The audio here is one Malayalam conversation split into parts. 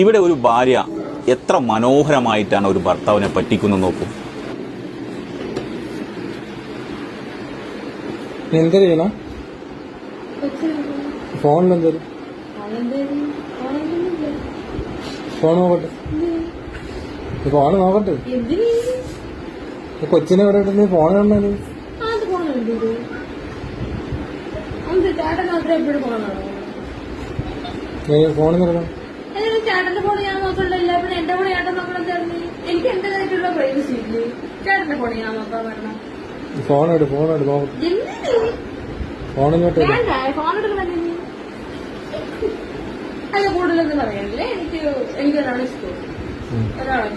ഇവിടെ ഒരു ഭാര്യ എത്ര മനോഹരമായിട്ടാണ് ഒരു ഭർത്താവിനെ പറ്റിക്കുന്നത് നോക്കൂ. നീ എന്താ ചെയ്യണ? ഫോണിൽ എന്തേലും ഫോൺ നോക്കട്ടെ. നീ ഫോൺ നോക്കട്ടെ. എന്തിനീ കൊച്ചിനെ എവിടെ ഇട്ട് നീ ഫോൺ കണ്ടാൽ നീ? നോക്കണം ചേട്ടന്റെ ഫോൺ ഞാൻ നോക്കണ്ടല്ല പിന്നെ എന്റെ ഫോൺ ചേട്ടൻ നോക്കണം ചേർന്ന് എനിക്ക് എന്റേതായിട്ടുള്ള പ്രൈവസി ഇല്ലേ? ചേട്ടന്റെ ഫോൺ ഞാൻ നോക്കാൻ വരണം. ഫോൺ എടു ഫോൺ എടു ഫോൺ ഇങ്ങോട്ട് ഫോൺ എടുക്കണം അല്ല കൂടുതലൊന്നും പറയാനില്ലേ? എനിക്ക് എനിക്ക് ഒരാളെ ഇഷ്ടം. ഒരാളെ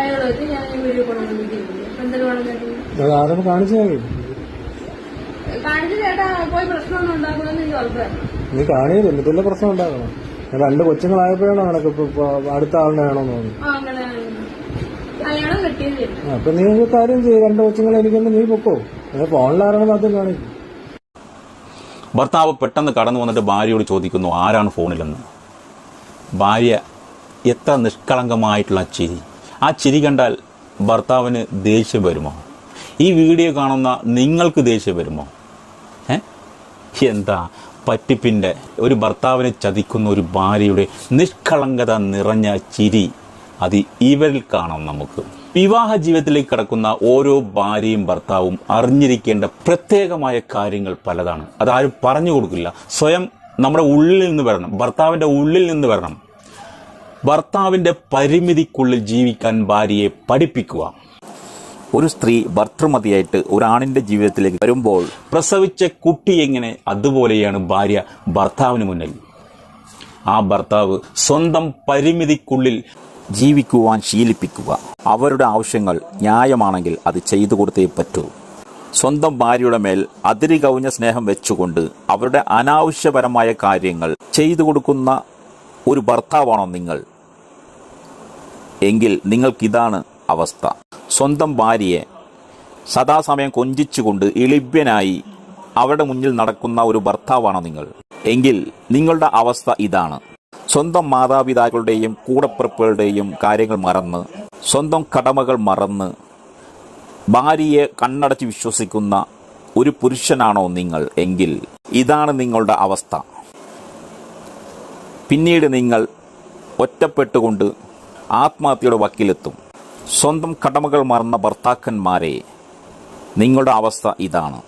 അയാളെ വെച്ച് ഞാൻ വീഡിയോ കോൾ ചേട്ടൻ അത്? ആരും കാണിച്ചു കാണിച്ചു ചേട്ടാ പോയി പ്രശ്നമൊന്നും ഉണ്ടാക്കണമെന്ന് എനിക്ക് ഉറപ്പായിരുന്നു നീ കാണിയത് എന്നിട്ടുള്ള പ്രശ്നം ഉണ്ടാക്കണം. രണ്ട് കൊച്ചുങ്ങളായപ്പോഴാണ് നിനക്ക് ഇപ്പൊ അടുത്ത ആളിനെ വേണമെന്ന് തോന്നി അപ്പൊ നീ ഒരു കാര്യം ചെയ്യും രണ്ട് കൊച്ചുങ്ങളെ എനിക്കൊന്ന് നീ പൊക്കോ. ഫോണിലാരാണ് മാത്രം കാണിക്കും ഭർത്താവ് പെട്ടെന്ന് കടന്നു വന്നിട്ട് ഭാര്യയോട് ചോദിക്കുന്നു ആരാണ് ഫോണിലെന്ന്? ഭാര്യ എത്ര നിഷ്കളങ്കമായിട്ടുള്ള ചിരി. ആ ചിരി കണ്ടാൽ ഭർത്താവിന് ദേഷ്യം വരുമോ? ഈ വീഡിയോ കാണുന്ന നിങ്ങൾക്ക് ദേഷ്യം വരുമോ? എന്താ? പറ്റിപ്പിന്റെ ഒരു ഭർത്താവിനെ ചതിക്കുന്ന ഒരു ഭാര്യയുടെ നിഷ്കളങ്കത നിറഞ്ഞ ചിരി അത് ഇവരിൽ കാണാം നമുക്ക്. വിവാഹ ജീവിതത്തിലേക്ക് കടക്കുന്ന ഓരോ ഭാര്യയും ഭർത്താവും അറിഞ്ഞിരിക്കേണ്ട പ്രത്യേകമായ കാര്യങ്ങൾ പലതാണ്. അതാരും പറഞ്ഞു കൊടുക്കില്ല. സ്വയം നമ്മുടെ ഉള്ളിൽ നിന്ന് വരണം. ഭർത്താവിന്റെ ഉള്ളിൽ നിന്ന് വരണം. ഭർത്താവിന്റെ പരിമിതിക്കുള്ളിൽ ജീവിക്കാൻ ഭാര്യയെ പഠിപ്പിക്കുക. ഒരു സ്ത്രീ ഭർത്തൃമതിയായിട്ട് ഒരാണിന്റെ ജീവിതത്തിലേക്ക് വരുമ്പോൾ പ്രസവിച്ച കുട്ടി എങ്ങനെ അതുപോലെയാണ് ഭാര്യ ഭർത്താവിന് മുന്നിൽ? ആ ഭർത്താവ് സ്വന്തം പരിമിതിക്കുള്ളിൽ ജീവിക്കുവാൻ ശീലിപ്പിക്കുക. അവരുടെ ആവശ്യങ്ങൾ ന്യായമാണെങ്കിൽ അത് ചെയ്തു കൊടുത്തേ പറ്റൂ. സ്വന്തം ഭാര്യയുടെ മേൽ അതിരി കവിഞ്ഞ സ്നേഹം വെച്ചുകൊണ്ട് അവരുടെ അനാവശ്യപരമായ കാര്യങ്ങൾ ചെയ്തു കൊടുക്കുന്ന ഒരു ഭർത്താവാണോ നിങ്ങൾ? എങ്കിൽ നിങ്ങൾക്കിതാണ് അവസ്ഥ. സ്വന്തം ഭാര്യയെ സദാസമയം കൊഞ്ചിച്ചുകൊണ്ട് എളിഭ്യനായി അവരുടെ മുന്നിൽ നടക്കുന്ന ഒരു ഭർത്താവാണോ നിങ്ങൾ? എങ്കിൽ നിങ്ങളുടെ അവസ്ഥ ഇതാണ്. സ്വന്തം മാതാപിതാക്കളുടെയും കൂടപ്പിറപ്പുകളുടെയും കാര്യങ്ങൾ മറന്ന് സ്വന്തം കടമകൾ മറന്ന് ഭാര്യയെ കണ്ണടച്ച് വിശ്വസിക്കുന്ന ഒരു പുരുഷനാണോ നിങ്ങൾ? എങ്കിൽ ഇതാണ് നിങ്ങളുടെ അവസ്ഥ. പിന്നീട് നിങ്ങൾ ഒറ്റപ്പെട്ടുകൊണ്ട് ആത്മഹത്യയുടെ വക്കിലെത്തും. സ്വന്തം കടമകൾ മറന്ന ഭർത്താക്കന്മാരെ നിങ്ങളുടെ അവസ്ഥ ഇതാണ്.